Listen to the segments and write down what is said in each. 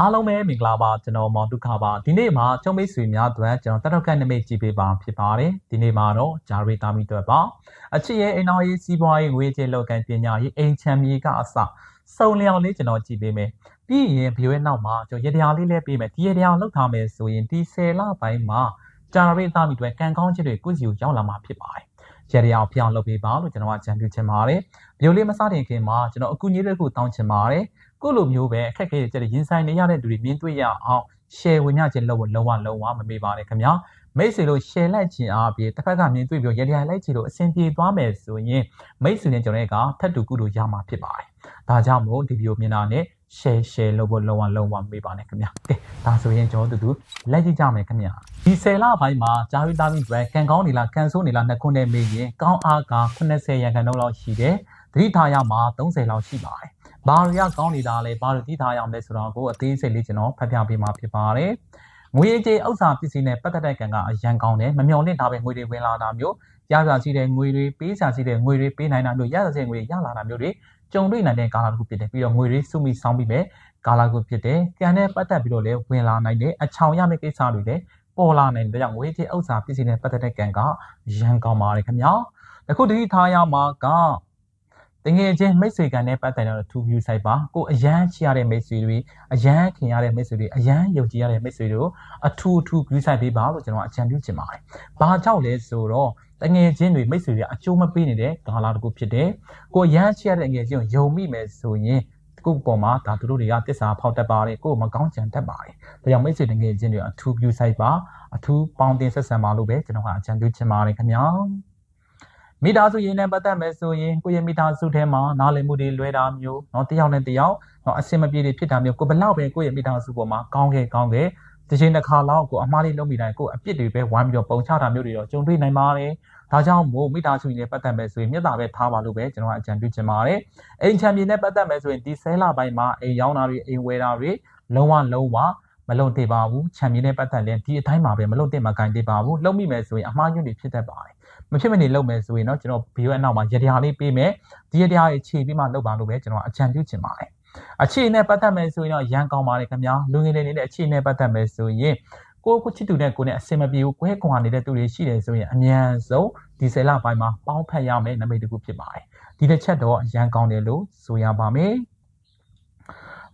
အားလုံးပဲမင်္ဂလာပါကျွန်တော်မောင်ဒုက္ခပါဒီနေ့မှာကျုံမိတ်ဆွေများအတွက်ကျွန်တော်တက်တော့ကတ်နမိတ်ကြည့်ပေးပါဖြစ်ပါတယ်ဒီနေ့မှာတော့ဂျာရီတာမီအတွက်ပါအချစ်ရဲ့အိမ်တော်ရေးစီးပွားရေးငွေကြေးလောက်ကန်ပညာရေးအိမ်ချမ်းမြေကအစစုံလျောင်လေးကျွန်တော်ကြည့်ပေးမယ်ပြီးရင်ဗီဒီယိုရဲ့နောက်မှာကျွန်တော်ရတရားလေးလည်းပေးမယ်ဒီရတရားလောက်ထားမယ်ဆိုရင်ဒီ10လပိုင်းမှာဂျာရီတာမီအတွက်ကန်ကောင်းချက်တွေကိုစီကိုရောက်လာမှာဖြစ်ပါတယ်ရတရားဖျောင်းလုပ်ပေးပါလို့ကျွန်တော်ကကြံပြုချင်ပါတယ်ဗီဒီယိုလေးမစတင်ခင်မှာကျွန်တော်အကူအညီတွေကိုတောင်းချင်ပါတယ် ကိုလိုမျိုးပဲအခက်အခဲတွေကြတဲ့ရင်ဆိုင်နေရတဲ့လူတွေမြင်တွေ့ရအောင် share ဝင်ရခြင်းလို့လုံးဝလုံးဝမမေ့ပါနဲ့ခင်ဗျာမိတ်ဆွေတို့ share လိုက်ခြင်းအားဖြင့်တစ်ဖက်ကမြင်တွေ့ပြီးရရလိုက်ခြင်းလို့အဆင်ပြေသွားမယ်ဆိုရင်မိတ်ဆွေနဲ့ကျွန်တော်ကထပ်တူကုတို့ရမှာဖြစ်ပါတယ်ဒါကြောင့်မို့ဒီဗီဒီယိုမြင်တာနဲ့ share share လုပ်ဖို့လုံးဝလုံးဝမမေ့ပါနဲ့ခင်ဗျာကဲဒါဆိုရင်ကျွန်တော်တို့တူလက်ကြည့်ကြမယ်ခင်ဗျာဒီ10လပိုင်းမှာဂျာဝီတာမီဘရန်ကန်ကောင်းနေလားကန်ဆိုးနေလားနှစ်ခုနဲ့မေးရင်ကောင်းအားက80ရန်ကန်လောက်ရှိတယ်သတိထားရမှာ30လောက်ရှိပါတယ် ဘာတွေကကောင်းနေတာလဲဘာတွေတည်ထားရမလဲဆိုတော့ကိုအသေးစိတ်လေးကျွန်တော်ဖတ်ပြပေးမှာဖြစ်ပါတယ်ငွေကြေးဥစ္စာပစ္စည်းနဲ့ပတ်သက်တဲ့ကံကအရန်ကောင်းတယ်မမျော်လင့်တာပဲငွေတွေဝင်လာတာမျိုးရစာရှိတဲ့ငွေတွေပေးစာရှိတဲ့ငွေတွေပေးနိုင်တာမျိုးရစာရှိတဲ့ငွေတွေရလာတာမျိုးတွေကြုံတွေ့နိုင်တဲ့ကာလတစ်ခုဖြစ်တယ်ပြီးတော့ငွေတွေစုမိဆောင်ပြီးပဲကာလတစ်ခုဖြစ်တယ်ကံနဲ့ပတ်သက်ပြီးတော့လည်းဝင်လာနိုင်တယ်အချောင်ရမယ့်ကိစ္စတွေလည်းပေါ်လာနိုင်တဲ့ကြောင့်ငွေကြေးဥစ္စာပစ္စည်းနဲ့ပတ်သက်တဲ့ကံကရန်ကောင်းပါတယ်ခင်ဗျာအခုတတိထားရမှာက တငယ်ချင်းမိတ်ဆွေကံနဲ့ပတ်သက်တဲ့ two view site ပါကိုအရန်ချရတဲ့မိတ်ဆွေတွေအရန်ခင်ရတဲ့မိတ်ဆွေတွေအရန်ယုံကြည်ရတဲ့မိတ်ဆွေတို့အထူးအထူး view site ပေးပါလို့ကျွန်တော်အကြံပြုချင်ပါတယ်။ဘာကြောင့်လဲဆိုတော့တငယ်ချင်းတွေမိတ်ဆွေတွေအကျိုးမပေးနေတဲ့ကာလတစ်ခုဖြစ်တယ်။ကိုရန်ချရတဲ့ငယ်ချင်းကိုယုံမိမယ်ဆိုရင်ကိုယ့်ပေါ်မှာဒါသူတို့တွေကတစ္ဆာဖောက်တတ်ပါတယ်ကိုယ်မကောင်းကြံတတ်ပါတယ်။ဒါကြောင့်မိတ်ဆွေတငယ်ချင်းတွေအထူး view site ပါအထူးပေါင်းတင်ဆက်ဆံပါလို့ပဲကျွန်တော်ကအကြံပြုချင်ပါတယ်ခင်ဗျာ။ မိသားစုရင်းနဲ့ပတ်သက်မယ်ဆိုရင်ကိုယ့်ရဲ့မိသားစုထဲမှာနားလည်မှုတွေလွဲတာမျိုးเนาะတယောက်နဲ့တယောက်เนาะအဆင်မပြေတွေဖြစ်တာမျိုးကိုဘယ်လောက်ပဲကိုယ့်ရဲ့မိသားစုပေါ်မှာကောင်းခဲ့ကောင်းခဲ့တစ်ချိန်တစ်ခါလောက်ကိုအမှားလေးလုပ်မိတိုင်းကိုအပြစ်တွေပဲဝိုင်းပြီးတော့ပုံချတာမျိုးတွေတော့ကြုံတွေ့နိုင်ပါတယ်ဒါကြောင့်မို့မိသားစုရင်းနဲ့ပတ်သက်မယ်ဆိုရင်မြတ်တာပဲထားပါလို့ပဲကျွန်တော်ကအကြံပြုချင်ပါတယ်အိမ်ချမ်းမြေနဲ့ပတ်သက်မယ်ဆိုရင်ဒီဆဲလာပိုင်းမှာအိမ်ရောင်းတာတွေအိမ်ဝယ်တာတွေလုံးဝလုံးဝမလုံသေးပါဘူးချမ်းမြေနဲ့ပတ်သက်ရင်ဒီအတိုင်းမှာပဲမလုံသေးမှာဂိုင်းသေးပါဘူးလုံမိမယ်ဆိုရင်အမှားယွင်းတွေဖြစ်တတ်ပါတယ် မဖြစ်မနေလုပ်မယ်ဆိုရင်တော့ကျွန်တော်ဗီဒီယိုအနောက်မှာရတရားလေးပေးမယ်ဒီရတရားရေးခြေပြီးမှလုပ်ပါလို့ပဲကျွန်တော်အကြံပြုချင်ပါတယ်အခြေနဲ့ပတ်သက်မယ်ဆိုရင်တော့ရန်ကောင်းပါတယ်ခင်ဗျာလူငယ်တွေနေတဲ့အခြေနဲ့ပတ်သက်မယ်ဆိုရင်ကိုကိုချစ်သူနဲ့ကိုနဲ့အစင်မပြေဘူးကွဲကွာနေတဲ့သူတွေရှိတယ်ဆိုရင်အမြန်ဆုံးဒီဆယ်လပိုင်းမှာပေါင်းဖက်ရမယ်နမိတ်တစ်ခုဖြစ်ပါတယ်ဒီတစ်ချက်တော့ရန်ကောင်းတယ်လို့ဆိုရပါမယ်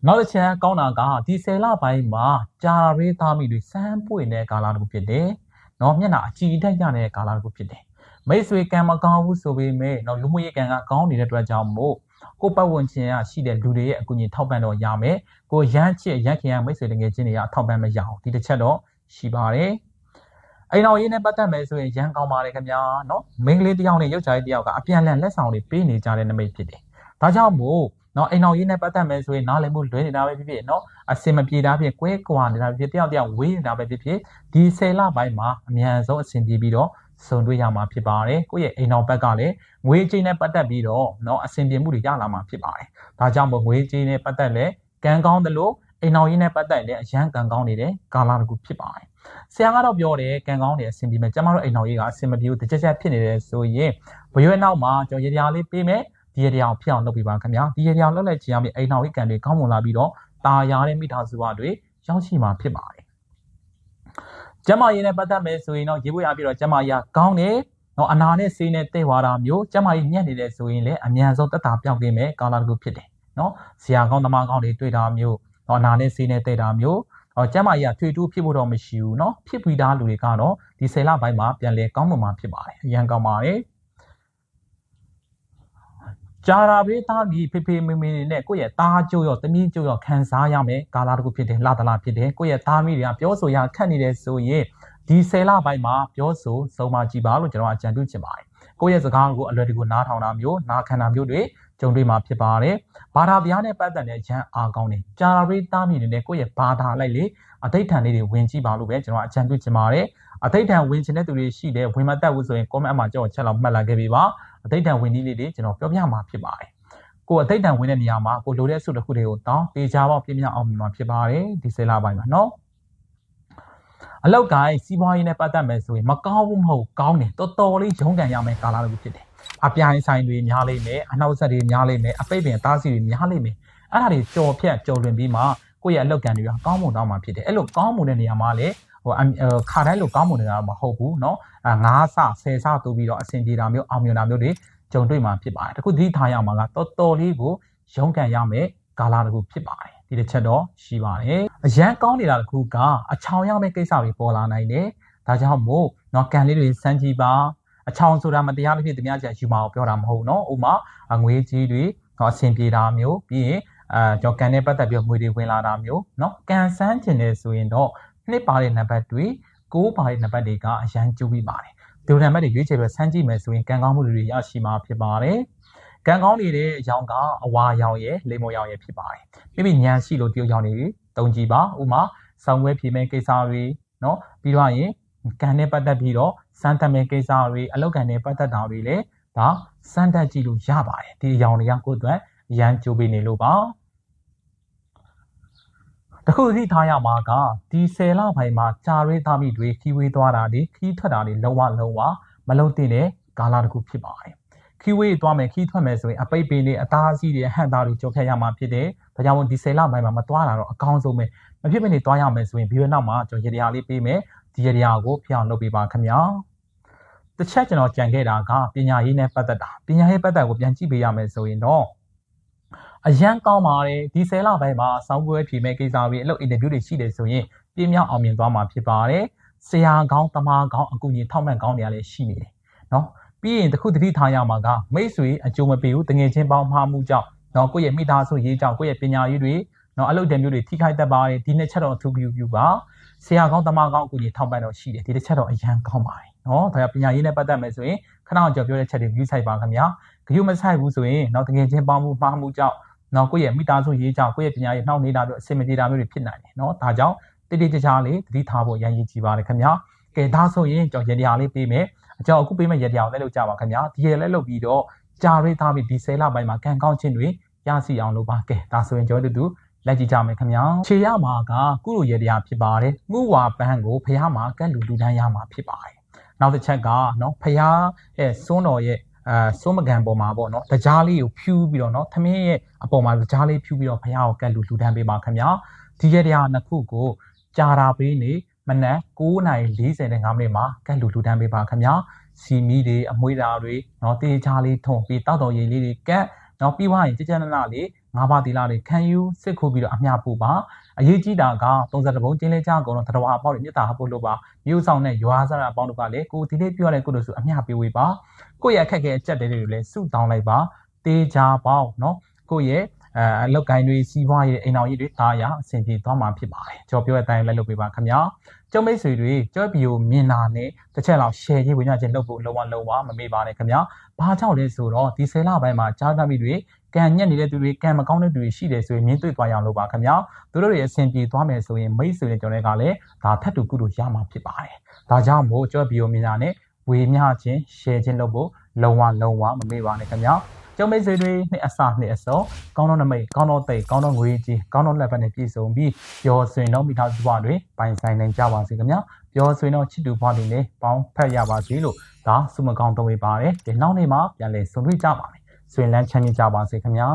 နောက်တစ်ချက်ကောင်းတာကဒီဆယ်လပိုင်းမှာကြာရေးသားမိတွေစမ်းပွင့်တဲ့ကာလတစ်ခုဖြစ်တယ်။နော်မျက်နှာအကြည်တက်ရတဲ့ကာလတစ်ခုဖြစ်တယ် မိတ်ဆွေကံမကောင်းဘူးဆိုပေမဲ့တော့လူမှုရေးကံကကောင်းနေတဲ့အတွက်ကြောင့်မို့ကိုပတ်ဝန်းကျင်ကရှိတဲ့လူတွေရဲ့အကူအညီထောက်ပံ့တော့ရမယ်ကိုရမ်းချစ်ရမ်းခင်ရမိတ်ဆွေတငယ်ချင်းတွေကအထောက်ပံ့မရအောင်ဒီတစ်ချက်တော့ရှိပါတယ်အိမ်တော်ရေးနဲ့ပတ်သက်မယ်ဆိုရင်ရန်ကောင်းပါတယ်ခင်ဗျာနော်မိန်းကလေးတယောက်နဲ့ရုပ်ချားတယောက်ကအပြန်အလှန်လက်ဆောင်တွေပေးနေကြတဲ့နမိတ်ဖြစ်တယ်ဒါကြောင့်မို့နော်အိမ်တော်ရေးနဲ့ပတ်သက်မယ်ဆိုရင်နားလည်မှုလွဲနေတာပဲဖြစ်ဖြစ်နော်အစင်မပြေတာဖြစ်ကွဲကွာနေတာဖြစ်တယောက်တယောက်ဝေးနေတာပဲဖြစ်ဖြစ်ဒီ10လပိုင်းမှာအမြန်ဆုံးအဆင်ပြေပြီးတော့ စုံတွေ့ရမှာဖြစ်ပါတယ်ကိုယ့်ရဲ့အိမ်တော်ဘက်ကလည်းငွေကြေးနဲ့ပတ်သက်ပြီးတော့เนาะအဆင်ပြေမှုတွေရလာမှာဖြစ်ပါတယ်ဒါကြောင့်မို့ငွေကြေးနဲ့ပတ်သက်လဲကံကောင်းတယ်လို့အိမ်တော်ရေးနဲ့ပတ်သက်လဲအရန်ကံကောင်းနေတဲ့ကာလတစ်ခုဖြစ်ပါတယ်ဆရာကတော့ပြောတယ်ကံကောင်းတယ်အဆင်ပြေမယ်ကျမတို့အိမ်တော်ရေးကအဆင်မပြေဘူးတစ်ချက်ချက်ဖြစ်နေတယ်ဆိုရင်ဘရွေးနောက်မှာကျွန်တော်ရေတရားလေးပေးမယ်ဒီရေတရားဖြစ်အောင်လုပ်ပေးပါခင်ဗျာဒီရေတရားလုပ်လိုက်ခြင်းအပြင်အိမ်တော်ရေးကံတွေကောင်းမွန်လာပြီးတော့ตาရတဲ့မိသားစုဝတွေရောက်ရှိမှာဖြစ်ပါတယ် ကျမရေးနဲ့ပတ်သက်မယ်ဆိုရင်တော့ရေပွေအပြည့်တော့ကျမရေးကောင်းတယ်နော်အနာနဲ့ဆေးနဲ့တဲ့ဝါတာမျိုးကျမရေးညံ့နေတယ်ဆိုရင်လည်းအမြန်ဆုံးတက်တာပြောင်းကင်းမဲ့ကာလာတစ်ခုဖြစ်တယ်နော်ဆရာကောင်းသမားကောင်းတွေတွေ့တာမျိုးနော်အနာနဲ့ဆေးနဲ့တဲ့တာမျိုးအော်ကျမကြီးကထွေတူးဖြစ်ဖို့တော့မရှိဘူးเนาะဖြစ်ပြီးသားလူတွေကတော့ဒီဆယ်လပိုင်းမှာပြန်လဲကောင်းမှမှာဖြစ်ပါတယ်အရန်ကောင်းပါတယ် ကြာရာဘေးသားပြီးဖေဖေမေမေနဲ့ကိုယ့်ရဲ့သားကျိုးရောတမင်းကျိုးရောခံစားရမယ်ကာလာတစ်ခုဖြစ်တယ်လာတလာဖြစ်တယ်ကိုယ့်ရဲ့သားမိတွေကပြောဆိုရခက်နေတယ်ဆိုရင်ဒီဆယ်လပိုင်းမှာပြောဆိုစုံမကြည့်ပါလို့ကျွန်တော်အကြံပြုချင်ပါတယ်ကိုယ့်ရဲ့စကားကိုအလွယ်တကူနားထောင်တာမျိုးနားခံတာမျိုးတွေကြုံတွေ့မှာဖြစ်ပါတယ်ဘာသာတရားနဲ့ပတ်သက်တဲ့ရန်အားကောင်းတယ်ကြာရာဘေးသားမိတွေနဲ့ကိုယ့်ရဲ့ဘာသာလိုက်လေအတိတ်ထန်လေးတွေဝင်ကြည့်ပါလို့ပဲကျွန်တော်အကြံပြုချင်ပါတယ်အတိတ်ထန်ဝင်ချင်တဲ့သူတွေရှိတယ်ဝင်မတက်ဘူးဆိုရင် comment မှာကျွန်တော်ချက်လောက်မှတ်လာခဲ့ပြီပါ အတိတ်တန်ဝင်နည်းလေးတွေကျွန်တော်ပြောပြမှာဖြစ်ပါတယ်ကိုအတိတ်တန်ဝင်တဲ့နေရာမှာကိုလိုတဲ့အစုတစ်ခုတွေကိုတောင်းတေချာပေါက်ပြင်းပြအောင်မြင်မှာဖြစ်ပါတယ်ဒီဆယ်လပိုင်းမှာနော်အလောက်ကိုင်းစီးပွားရေးနဲ့ပတ်သက်မယ်ဆိုရင်မကောင်းဘူးမဟုတ်ကောင်းတယ်တော်တော်လေးရုန်းကန်ရမယ်ကာလတစ်ခုဖြစ်တယ်အပြိုင်ဆိုင်တွေများလိမ့်မယ်အနောက်ဆက်တွေများလိမ့်မယ်အပိတ်ပင်သားစီတွေများလိမ့်မယ်အဲ့ဒါတွေကြော်ဖြတ်ကြော်လွင်ပြီးမှကိုယ့်ရဲ့အလုပ်ကံတွေကကောင်းမွန်သွားမှာဖြစ်တယ်အဲ့လိုကောင်းမွန်တဲ့နေရာမှာလည်း ဟိုအမ်ဟိုခါတိုင်းလိုကောင်းမွန်နေတာမဟုတ်ဘူးเนาะအာ9ဆ10ဆတိုးပြီးတော့အဆင်ပြေတာမျိုးအောင်မြင်တာမျိုးတွေကြုံတွေ့မှာဖြစ်ပါတယ်တခုသတိထားရမှာကတော်တော်လေးကိုရုန်းကန်ရမယ်ကာလာတစ်ခုဖြစ်ပါတယ်ဒီတစ်ချက်တော့ရှိပါတယ်အရန်ကောင်းနေတာတစ်ခုကအချောင်ရမယ့်ကိစ္စတွေပေါ်လာနိုင်တယ်ဒါကြောင့်မို့เนาะကန်လေးတွေစမ်းကြည့်ပါအချောင်ဆိုတာမတရားတစ်ဖြစ်တများချင်ယူမအောင်ပြောတာမဟုတ်เนาะဥမာငွေကြီးတွေเนาะအဆင်ပြေတာမျိုးပြီးရင်အဲကျွန်တော်ကန်နဲ့ပတ်သက်ပြီးငွေတွေဝင်လာတာမျိုးเนาะကန်ဆန်းကျင်တယ်ဆိုရင်တော့ နှစ်ပါတဲ့နံပါတ်တွေ9ပါတဲ့နံပါတ်တွေကအရန်ကျူးပြီးပါတယ်ဒီနံပါတ်တွေရွေးချယ်ပြီးဆန်းကြည့်မယ်ဆိုရင်ကံကောင်းမှုတွေရရှိမှာဖြစ်ပါတယ်ကံကောင်းနေတဲ့အရောင်ကအဝါရောင်ရဲ့လေမောရောင်ရဲ့ဖြစ်ပါတယ်။ပြီးပြီးညံရှိလို့ဒီရောင်တွေတုံးကြည့်ပါ။ဥမာဆောင်းဝဲဖြေမဲ့ကိစ္စတွေနော်ပြီးတော့ရင်ကံနဲ့ပတ်သက်ပြီးတော့စမ်းသပ်မဲ့ကိစ္စတွေအလောက်ကန်နဲ့ပတ်သက်တာတွေလည်းဒါစမ်းသပ်ကြည့်လို့ရပါတယ်။ဒီအရောင်တွေကကိုယ့်အတွက်ရန်ကြိုးပေးနေလို့ပါ။ တခုသိထားရမှာကဒီဆယ်လပိုင်းမှာကြာရဲသားမိတွေခီးဝေးသွားတာတွေခီးထွက်တာတွေလုံးဝလုံးဝမလုံးတင်တဲ့ကာလတစ်ခုဖြစ်ပါတယ်ခီးဝေးသွားမယ်ခီးထွက်မယ်ဆိုရင်အပိတ်ပင်တွေအသားအစီးတွေဟန်သားတွေကြောက်ခတ်ရမှာဖြစ်တယ်။ဒါကြောင့်မို့ဒီဆယ်လပိုင်းမှာမသွားတာတော့အကောင်းဆုံးပဲ။မဖြစ်မနေသွားရမယ်ဆိုရင်ဒီဘက်နောက်မှာကျွန်တော်ရေတရာလေးပေးမယ်။ဒီရေတရာကိုဖျောင်းလုပ်ပေးပါခင်ဗျာ။တစ်ချက်ကျွန်တော်ကြံခဲ့တာကပညာရေးနဲ့ပတ်သက်တာ။ပညာရေးပတ်သက်ကိုပြန်ကြည့်ပေးရမယ်ဆိုရင်တော့ အရန်ကောင်းပါတယ်ဒီဆယ်လပိုင်းမှာစောင်းပွဲဖြေမဲ့ကိစ္စတွေအလုပ်အင်တာဗျူးတွေရှိတယ်ဆိုရင်ပြင်းမြောက်အောင်မြင်သွားမှာဖြစ်ပါတယ်။ဆရာကောင်းတမားကောင်းအကူအညီထောက်မှန်ကောင်းတွေလည်းရှိနေတယ်။နော်ပြီးရင်တခုတတိထားရမှာကမိတ်ဆွေအကျိုးမပေးဘူးတငယ်ချင်းပေါင်းမှားမှုကြောင့်နော်ကိုယ့်ရဲ့မိသားစုရေးကြောင့်ကိုယ့်ရဲ့ပညာရေးတွေနော်အလုပ်တံမျိုးတွေထိခိုက်တတ်ပါတယ်ဒီနှစ်ချက်တော့အထူးပြုပြုပါဆရာကောင်းတမကောင်းအကူကြီးထောက်ပံ့တော့ရှိတယ်ဒီတစ်ချက်တော့အရန်ကောင်းပါတယ်နော်ဒါကြောင့်ပညာရေးနဲ့ပတ်သက်မယ်ဆိုရင်ခဏအောင်ကြော်ပြောတဲ့ချက်တွေ view ဆိုင်ပါခင်ဗျာဂရုမဆိုင်ဘူးဆိုရင်နော်တငယ်ချင်းပေါင်းမှုမှားမှုကြောင့် နော်ကိုယ့်ရဲ့မိသားစုရေးကြောင့်ကိုယ့်ရဲ့ပညာရေးနှောင့်နေတာမျိုးအဆင်မပြေတာမျိုးတွေဖြစ်နိုင်တယ်နော်ဒါကြောင့်တိတိကျကျလေးသတိထားဖို့ရန်ရည်ကြည်ပါတယ်ခင်ဗျာကဲဒါဆိုရင်ကျွန်တော်ရည်တရားလေးပေးမယ်အကြောင်းအခုပေးမဲ့ရတရားကိုလည်းလုပ်ကြပါခင်ဗျာဒီရလည်းလုပ်ပြီးတော့ကြာရေးသားပြီးဒီဆယ်လပိုင်းမှာကံကောင်းခြင်းတွေရစီအောင်လုပ်ပါကဲဒါဆိုရင်ကျွန်တော်တို့လက်ကြည့်ကြမယ်ခင်ဗျာခြေရမှာကကုလိုရတရားဖြစ်ပါတယ်ငှဝါပန်းကိုဖះမှာကတ်လူလူတန်းရမှာဖြစ်ပါတယ်နောက်တစ်ချက်ကနော်ဖះရဲ့စွန်းတော်ရဲ့ အာစိုးမကန်ပေါ်မှာပေါ့နော်တကြားလေးကိုဖြူးပြီးတော့နော်သမင်းရဲ့အပေါ်မှာတကြားလေးဖြူးပြီးတော့ဘုရားကိုကတ်လူလူတန်းပေးပါခင်ဗျာဒီရတရားနှစ်ခုကိုကြာတာပေးနေမနက်9:45မိနစ်မှာကတ်လူလူတန်းပေးပါခင်ဗျာစီမီတွေအမွှေးတာတွေနော်တေးချားလေးထုံပြီးတောက်တော်ရည်လေးတွေကတ် နော်ပြီးွားရင်ကြကြနနလေးငါးပါးသီလတွေခံယူစစ်ခုပြီးတော့အမျှပူပါအရေးကြီးတာက30ဘုံကျင်းလဲကြကုန်တော့တရဝအပေါက်တွေမြတ်တာဟဖို့လို့ပါမြို့ဆောင်နဲ့ရွာစားအပေါက်တို့ကလည်းကိုဒီလေးပြောရတဲ့ကိုတို့ဆိုအမျှပေးဝေးပါကိုယ့်ရဲ့အခက်အခဲအကျက်တွေတွေလည်းစုတောင်းလိုက်ပါတေးကြပေါ့နော်ကိုယ့်ရဲ့ အဲအလောက်ကိုင်းတွေစီးပွားရေးအိမ်အောင်ရေးတွေတားရအဆင်ပြေသွားမှာဖြစ်ပါတယ်ကျွန်တော်ပြောတဲ့အတိုင်းလည်းလုပ်ပေးပါခင်ဗျာကျုံမိတ်ဆွေတွေကြောဗီကိုမြင်တာနဲ့တစ်ချက်လောက် share ရေးဝင်ရခြင်းလုပ်ဖို့လုံးဝလုံးဝမမေ့ပါနဲ့ခင်ဗျာဘာကြောင့်လဲဆိုတော့ဒီဆယ်လပိုင်းမှာကြားသမီတွေကံညက်နေတဲ့သူတွေကံမကောင်းတဲ့သူတွေရှိတယ်ဆိုရင်မြင်တွေ့သွားရအောင်လုပ်ပါခင်ဗျာသူတို့တွေအဆင်ပြေသွားမယ်ဆိုရင်မိတ်ဆွေတွေကျွန်တော်တွေကလည်းဒါထပ်တူကုလို့ရမှာဖြစ်ပါတယ်ဒါကြောင့်မို့ကြောဗီကိုမြင်တာနဲ့ဝေမျှခြင်း share ခြင်းလုပ်ဖို့လုံးဝလုံးဝမမေ့ပါနဲ့ခင်ဗျာ ကျုံမိတ်ဆွေတွေနှစ်အစနှစ်အစောကောင်းတော့နမိတ်ကောင်းတော့သိကောင်းတော့ငွေကြီးကောင်းတော့လက်ပတ်နဲ့ပြည့်စုံပြီးပျော်ဆွင်တော့မိသားစုဘဝတွေပိုင်ဆိုင်နိုင်ကြပါစေခင်ဗျာပျော်ဆွင်တော့ချစ်သူဘဝတွေနဲ့ပေါင်းဖက်ရပါစေလို့ဒါဆုမကောင်းသုံးပေးပါတယ်ဒီနောက်နေ့မှာပြန်လည်ဆုံတွေ့ကြပါမယ်ဆွေလန်းချမ်းမြေ့ကြပါစေခင်ဗျာ